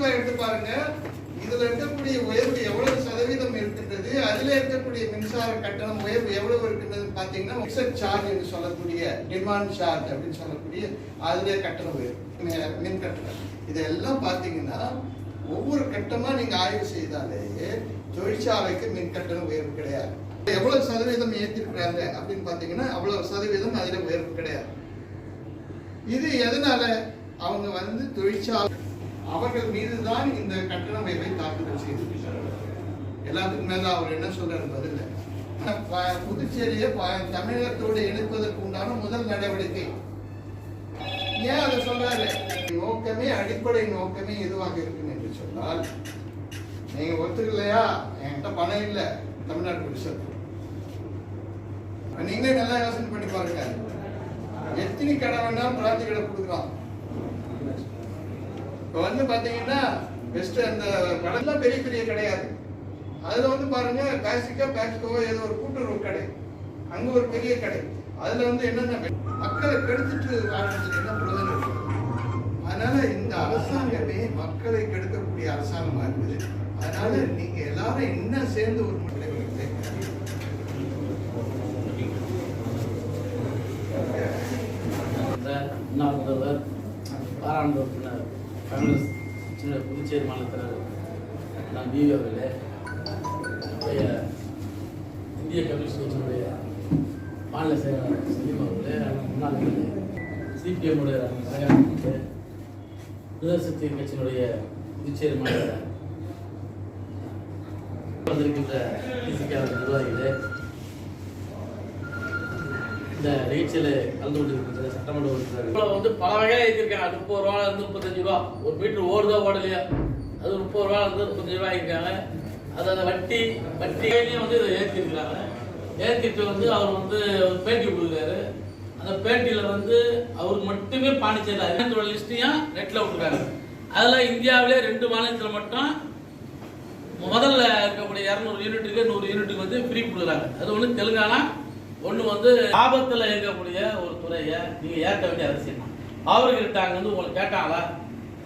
எடுத்து பாருங்க. இதுல இருக்கக்கூடிய உயர்வு எவ்வளவு சதவீதம் இருக்கின்றது? அதுல இருக்கக்கூடிய மின்சார கட்டணம் உயர்வு எவ்வளவு இருக்கின்றது பாத்தீங்கன்னா மிக்சர் சார்ஜ் என்று சொல்லக்கூடிய டிமாண்ட் சார்ஜ் அப்படின்னு சொல்லக்கூடிய அதுல கட்டணம் உயர்வு. மின் கட்டணம். இதெல்லாம் பாத்தீங்கன்னா ஒவ்வொரு கட்டமா நீங்க ஆய்வு செய்தாலே தொழிற்சாலைக்கு மின் கட்டணம் உயர்வு கிடையாது. எவ்வளவு சதவீதம் ஏற்றிருக்கிறாங்க அப்படின்னு பாத்தீங்கன்னா அவ்வளவு சதவீதம் அதுல உயர்வு கிடையாது. இது எதனால? அவங்க வந்து தொழிற்சாலை அவர்கள் மீதுதான் இந்த கட்டண உயர்வை தாக்குதல் செய்திருக்கிறார்கள். எல்லாத்துக்கும் மேல அவர் என்ன சொல்றாரு பதில் புதுச்சேரியை ப- தமிழகத்தோடு இணைப்பதற்கு உண்டான முதல் நடவடிக்கை. ஏன் அதை சொல்றாரு? நோக்கமே அடிப்படை நோக்கமே எதுவாக இருக்கும் என்று சொன்னால் நீங்க ஒத்துக்கலையா? என்கிட்ட பணம் இல்லை. தமிழ்நாட்டு விசத்து நீங்களே நல்லா யோசனை பண்ணி பாருங்க. எத்தனை கடை வேணாலும் பிரார்த்திகளை கொடுக்கலாம் கொடுக்குறான் இப்போ வந்து பாத்தீங்கன்னா பெஸ்ட் அந்த கடைலாம் பெரிய பெரிய கிடையாது. அதுல வந்து பாருங்க பேசிக்கா பேசிக்கோ ஏதோ ஒரு கூட்டுறவு கடை. அங்க ஒரு பெரிய கடை. அதுல வந்து என்னென்ன மக்களை கெடுத்துட்டு வாழ்றதுக்கு என்ன பிரயோஜனம் இருக்கு? அதனால இந்த அரசாங்கமே மக்களை கெடுக்கக்கூடிய அரசாங்கமா இருக்குது. அதனால நீங்க எல்லாரும் என்ன சேர்ந்து ஒரு முடிவு முதல்வர் பாராளுமன்ற காங்கிரஸ் சின்ன புதுச்சேரி மாநிலத்தில் நான் பிவி அவர்களே நம்முடைய இந்திய கம்யூனிஸ்ட் கட்சியினுடைய மாநில செயலாளர் சலீம் அவர்கள் முன்னாள் சிபிஎம் உடைய ராஜாவுக்கு கட்சியினுடைய புதுச்சேரி மாநில வந்திருக்கின்ற டிசிகே நிர்வாகிகளே இந்த நிகழ்ச்சியில் கலந்து கொண்டிருக்கின்ற சட்டமன்ற உறுப்பினர். வந்து பல வகையாக இருக்காங்க முப்பது ரூபா இருந்து முப்பத்தஞ்சு ரூபா. ஒரு மீட்டர் ஓடுதோ ஓடலையோ? அது முப்பது ரூபா இருந்து முப்பத்தஞ்சு ரூபா இருக்காங்க அது அந்த வட்டி வட்டியிலையும் வந்து இதை ஏற்றிருக்கிறாங்க ஏற்றிட்டு வந்து அவர் வந்து ஒரு பேட்டி கொடுக்குறாரு. அந்த பேட்டியில் வந்து அவருக்கு மட்டுமே பாண்டிச்சேரி அறிஞர்களோட லிஸ்ட்டையும் நெட்டில் விட்டுருக்காங்க. அதில் இந்தியாவிலே ரெண்டு மாநிலத்தில் மட்டும் முதல்ல இருக்கக்கூடிய இரநூறு யூனிட்டுக்கு நூறு யூனிட்டுக்கு வந்து ஃப்ரீ கொடுக்குறாங்க. அது ஒன்று தெலுங்கானா ஒன்று வந்து ஆபத்தில் இயங்கக்கூடிய ஒரு துறையை நீங்கள் ஏற்க வேண்டிய அவசியம் தான். அவர்கிட்ட அங்கே வந்து உங்களை கேட்டாங்களா?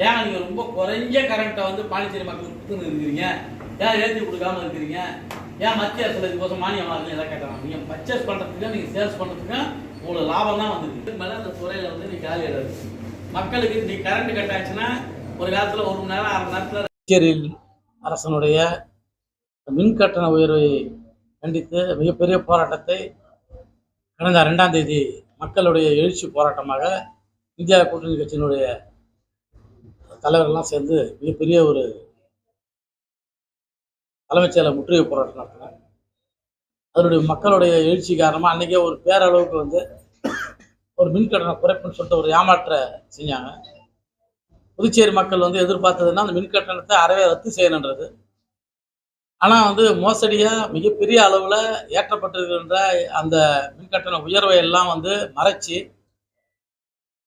ஏன் நீங்கள் ரொம்ப குறைஞ்ச கரண்ட்டை வந்து பாண்டிச்சேரி மக்களுக்கு கொடுத்துன்னு இருக்கிறீங்க? ஏன் ஏற்றி கொடுக்காம இருக்கிறீங்க? ஏன் மத்திய அரசு இதுக்கோசம் மானியம் வாங்க எல்லாம் கேட்டாங்க நீங்கள் பர்ச்சேஸ் பண்ணுறதுக்கு நீங்கள் சேல்ஸ் பண்ணுறதுக்கு உங்களுக்கு லாபம் தான் வந்துருக்கு மேலே அந்த துறையில் வந்து நீ காலி இடம் மக்களுக்கு நீ கரண்ட் கட் ஆச்சுன்னா ஒரு காலத்தில் ஒரு மணி நேரம் அரை நேரத்தில் புதுச்சேரியில் அரசனுடைய மின் கட்டண உயர்வை கண்டித்து மிகப்பெரிய போராட்டத்தை கடந்த ரெண்டாம் தேதி மக்களுடைய எழுச்சி போராட்டமாக இந்தியா கூட்டணி கட்சியினுடைய தலைவர்கள்லாம் சேர்ந்து மிகப்பெரிய ஒரு தலைமைச் செயலர் முற்றுகை போராட்டம் நடத்தினார் அதனுடைய மக்களுடைய எழுச்சி காரணமாக அன்றைக்கே ஒரு பேரளவுக்கு வந்து ஒரு மின் குறைப்புன்னு சொல்லிட்டு ஒரு ஏமாற்ற செஞ்சாங்க. புதுச்சேரி மக்கள் வந்து எதிர்பார்த்ததுன்னா அந்த மின் கட்டணத்தை அறவே ரத்து செய்யணுன்றது. ஆனால் வந்து மோசடியாக மிகப்பெரிய அளவில் ஏற்றப்பட்டிருக்கின்ற அந்த மின்கட்டண உயர்வை எல்லாம் வந்து மறைச்சி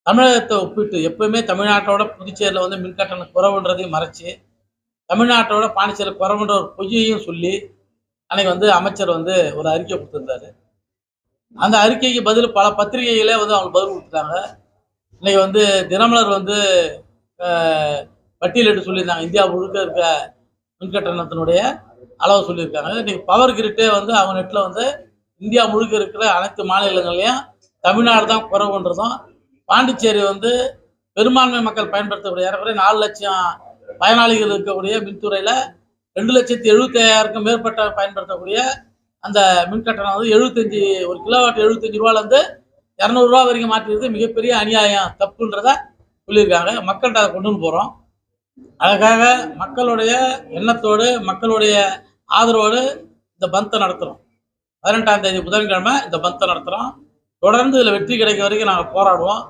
தமிழகத்தை ஒப்பிட்டு எப்பவுமே தமிழ்நாட்டோட புதுச்சேரியில் வந்து மின்கட்டணம் குறவுன்றதையும் மறைச்சி தமிழ்நாட்டோட பாண்டிச்சேரி குறவுன்ற ஒரு பொய்யையும் சொல்லி அன்னைக்கு வந்து அமைச்சர் வந்து ஒரு அறிக்கை கொடுத்துருந்தாரு. அந்த அறிக்கைக்கு பதில் பல பத்திரிகைகளே வந்து அவங்க பதில் கொடுத்துட்டாங்க. இன்னைக்கு வந்து தினமலர் வந்து பட்டியலிட்டு சொல்லியிருந்தாங்க. இந்தியா முழுக்க இருக்க மின்கட்டணத்தினுடைய அளவு சொல்லியிருக்காங்க. இன்றைக்கி பவர் கிரிட்டே வந்து அவங்க நெட்டில் வந்து இந்தியா முழுக்க இருக்கிற அனைத்து மாநிலங்கள்லையும் தமிழ்நாடு தான் குறைவுன்றதும் பாண்டிச்சேரி வந்து பெரும்பான்மை மக்கள் பயன்படுத்தக்கூடிய ஏறக்குறைய நாலு லட்சம் பயனாளிகள் இருக்கக்கூடிய மின்துறையில் ரெண்டு லட்சத்தி எழுபத்தி ஐயாயிரக்கும் மேற்பட்ட பயன்படுத்தக்கூடிய அந்த மின் கட்டணம் வந்து எழுபத்தஞ்சி ஒரு கிலோவாட் எழுபத்தஞ்சு ரூபாலேருந்து இரநூறுவா வரைக்கும் மாற்றிடுறது மிகப்பெரிய அநியாயம் தப்புன்றத சொல்லியிருக்காங்க. மக்கள்கிட்ட அதை கொண்டு வந்து போகிறோம் அதுக்காக மக்களுடைய எண்ணத்தோடு மக்களுடைய ஆதரவோடு இந்த பந்தை நடத்துகிறோம் பதினெட்டாம் தேதி புதன்கிழமை இந்த பந்தை நடத்துகிறோம் தொடர்ந்து இதில் வெற்றி கிடைக்க வரைக்கும் நாங்கள் போராடுவோம்.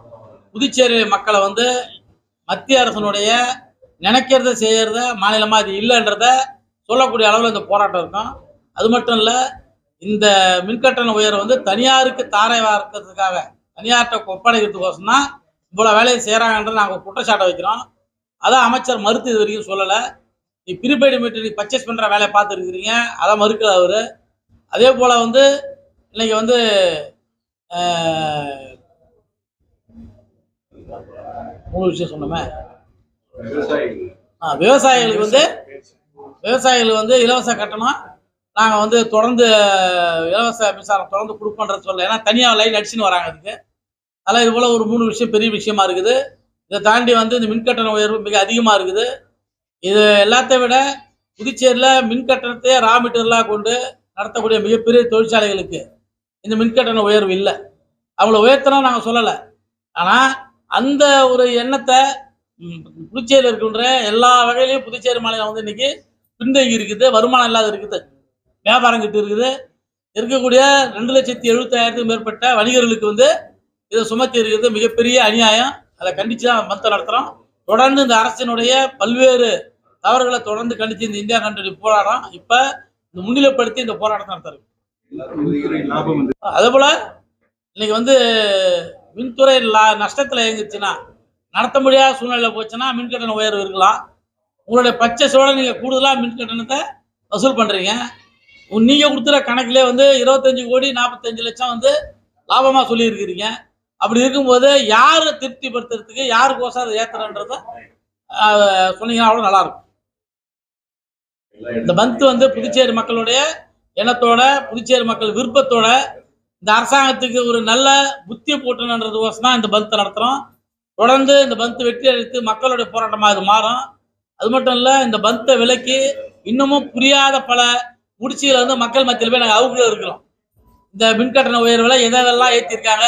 புதுச்சேரி மக்களை வந்து மத்திய அரசனுடைய நினைக்கிறத செய்கிறத மாநிலமாக அது இல்லைன்றத சொல்லக்கூடிய அளவில் இந்த போராட்டம் இருக்கும். அது மட்டும் இல்லை இந்த மின்கட்டண உயர்வு வந்து தனியாருக்கு தாரை வார்க்கிறதுக்காக தனியார்கிட்ட ஒப்படைக்கிறதுக்கோசம் தான் இவ்வளோ வேலையை செய்கிறாங்கன்றதை நாங்கள் குற்றச்சாட்டை வைக்கிறோம். அதான் அமைச்சர் மறுத்து இது வரைக்கும் சொல்லலை. நீ ப்ரீபெய்டு மீட்டர் நீ பர்ச்சேஸ் பண்ணுற வேலையை பார்த்துருக்குறீங்க. அதை மறுக்கல அவர். அதே போல் வந்து இன்னைக்கு வந்து மூணு விஷயம் சொன்னோமே. ஆ, விவசாயிகளுக்கு வந்து விவசாயிகள் வந்து இலவச கட்டணம். நாங்கள் வந்து தொடர்ந்து இலவச மின்சாரம் தொடர்ந்து கொடுப்போன்றது சொல்ல ஏன்னா தனியாக லைன் அடிச்சுன்னு வராங்க அதுக்கு. அதெல்லாம் இது போல் ஒரு மூணு விஷயம் பெரிய விஷயமா இருக்குது. இதை தாண்டி வந்து இந்த மின் கட்டண உயர்வு மிக அதிகமாக இருக்குது. இது எல்லாத்த விட புதுச்சேரியில் மின் கட்டணத்தையே ரா மெட்டீரியலாக கொண்டு நடத்தக்கூடிய மிகப்பெரிய தொழிற்சாலைகளுக்கு இந்த மின் கட்டண உயர்வு இல்லை. அவங்கள உயர்த்தணும் நாங்கள் சொல்லலை. ஆனால் அந்த ஒரு எண்ணத்தை புதுச்சேரியில் இருக்கின்ற எல்லா வகையிலையும் புதுச்சேரி மாநிலம் வந்து இன்னைக்கு பின்தங்கி இருக்குது. வருமானம் இல்லாத இருக்குது. வியாபாரம் கிட்ட இருக்குது. இருக்கக்கூடிய ரெண்டு லட்சத்தி எழுபத்தாயிரத்துக்கும் மேற்பட்ட வணிகர்களுக்கு வந்து இதை சுமத்தி இருக்கிறது மிகப்பெரிய அநியாயம். அதை கண்டித்து தான் மத்த நடத்துகிறோம் தொடர்ந்து இந்த அரசினுடைய பல்வேறு தவறுகளை தொடர்ந்து கண்டித்து இந்த இந்தியா கண்ட்ரி போராட்டம் இப்போ இந்த முன்னிலைப்படுத்தி இந்த போராட்டத்தை நடத்துறது அதே போல இன்னைக்கு வந்து மின்துறை நஷ்டத்தில் இயங்குச்சுன்னா நடத்த முடியாத சூழ்நிலை போச்சுன்னா மின்கட்டண உயர்வு இருக்கலாம். உங்களுடைய பச்சை சோழ நீங்கள் கூடுதலாக மின் கட்டணத்தை வசூல் பண்ணுறீங்க நீங்கள் கொடுத்துற கணக்கிலே வந்து இருபத்தஞ்சி கோடி நாற்பத்தஞ்சு லட்சம் வந்து லாபமாக சொல்லியிருக்கிறீங்க. அப்படி இருக்கும்போது யாரை திருப்திப்படுத்துறதுக்கு யாருக்கோசம் அதை ஏத்துறன்றத ஆஹ், சொன்னீங்கன்னா அவ்வளோ நல்லா இருக்கும் இந்த பந்த் வந்து புதுச்சேரி மக்களுடைய எண்ணத்தோட புதுச்சேரி மக்கள் விருப்பத்தோட இந்த அரசாங்கத்துக்கு ஒரு நல்ல புத்தி போட்டணுன்றது கோசம் இந்த பந்த் நடத்துகிறோம் தொடர்ந்து இந்த பந்த் வெற்றி அளித்து மக்களுடைய போராட்டமாக அது மாறும். அது மட்டும் இல்லை இந்த பந்தை விலக்கி இன்னமும் புரியாத பல முடிச்சுகளை வந்து மக்கள் மத்தியில் போய் நாங்கள் அவுக்குள்ள இருக்கிறோம். இந்த மின்கட்டண உயர்வில் எதை எதெல்லாம் ஏற்றிருக்காங்க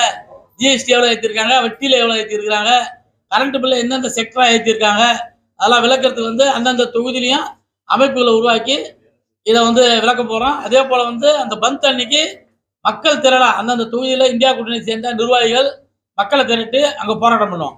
ஜிஎஸ்டி எவ்வளோ ஏற்றிருக்காங்க வட்டியில் எவ்வளோ ஏற்றிருக்காங்க கரண்ட் பில்லை எந்தெந்த செக்டராக ஏற்றிருக்காங்க அதெல்லாம் விளக்கிறதுக்கு வந்து அந்தந்த தொகுதியிலையும் அமைப்புகளை உருவாக்கி இதை வந்து விளக்க போகிறோம் அதே போல் வந்து அந்த பந்த் அன்னைக்கு மக்கள் திரளாக அந்தந்த தொகுதியில் இந்தியா கூட்டணி சேர்ந்த நிர்வாகிகள் மக்களை திரட்டி அங்கே போராட்டம் பண்ணுவோம்.